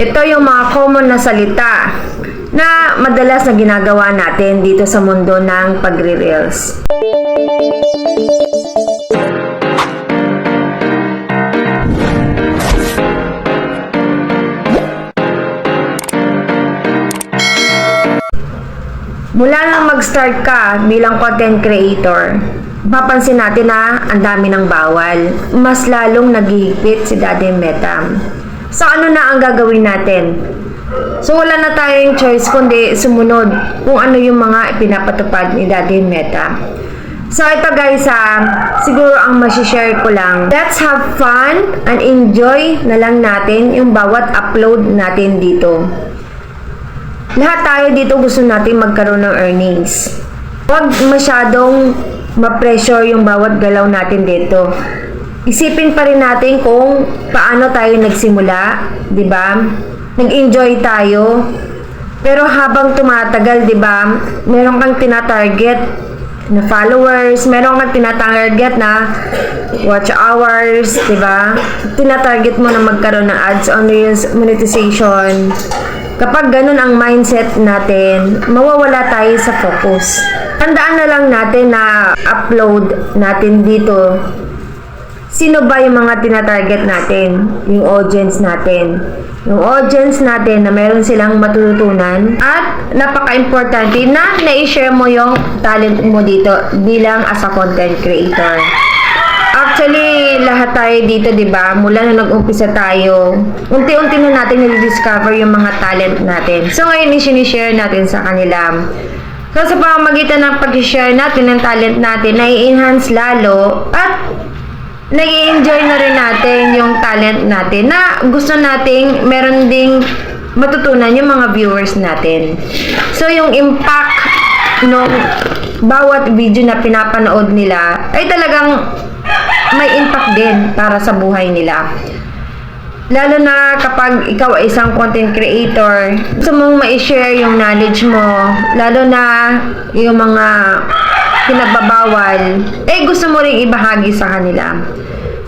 Ito yung mga common na salita na madalas na ginagawa natin dito sa mundo ng pagre-reels. Mula nang mag-start ka bilang content creator, papansin natin na ang dami ng bawal. Mas lalong naghihigpit si Daddy Meta. So ano na ang gagawin natin? So wala na tayong choice kundi sumunod kung ano yung mga ipinapatupad ni Daddy Meta. So ito guys ha, siguro ang masishare ko lang. Let's have fun and enjoy na lang natin yung bawat upload natin dito. Lahat tayo dito gusto natin magkaroon ng earnings. Huwag masyadong ma-pressure yung bawat galaw natin dito. Isipin pa rin natin kung paano tayo nagsimula, 'di ba? Nag-enjoy tayo. Pero habang tumatagal, 'di ba? Meron kang tina-target na followers, meron kang tina-target na watch hours, 'di ba? Tina-target mo na magkaroon ng ads on reels, monetization. Kapag ganun ang mindset natin, mawawala tayo sa focus. Tandaan na lang natin na upload natin dito. Sino ba yung mga tinatarget natin? Yung audience natin. Yung audience natin na meron silang matututunan at napaka-importante na na-share mo yung talent mo dito bilang as a content creator. Actually, lahat tayo dito, 'di ba? Mula na nag-umpisa tayo, unti-unti na natin na-discover yung mga talent natin. So ngayon, i-share natin sa kanila. So sa pamamagitan ng pag-share natin ng talent natin, nai-enhance lalo at nai-enjoy na rin natin yung talent natin na gusto nating meron ding matutunan yung mga viewers natin. So yung impact nung bawat video na pinapanood nila ay talagang may impact din para sa buhay nila. Lalo na kapag ikaw ay isang content creator, gusto mong ma-share yung knowledge mo, lalo na yung mga pinagbabawal, eh gusto mo ring ibahagi sa kanila.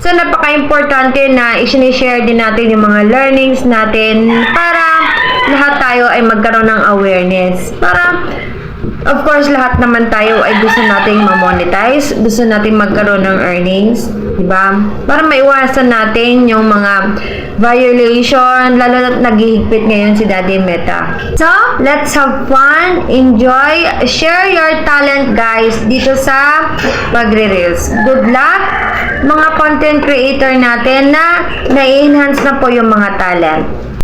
So, napaka-importante na i-share din natin yung mga learnings natin para lahat tayo ay magkaroon ng awareness. Para Of course, lahat naman tayo ay gusto nating ma-monetize, gusto nating magkaroon ng earnings, di ba? Para maiwasan natin yung mga violation, lalo na naghihigpit ngayon si Daddy Meta. So, let's have fun, enjoy, share your talent guys dito sa Magre-Reels. Good luck mga content creator natin na na-enhance na po yung mga talent.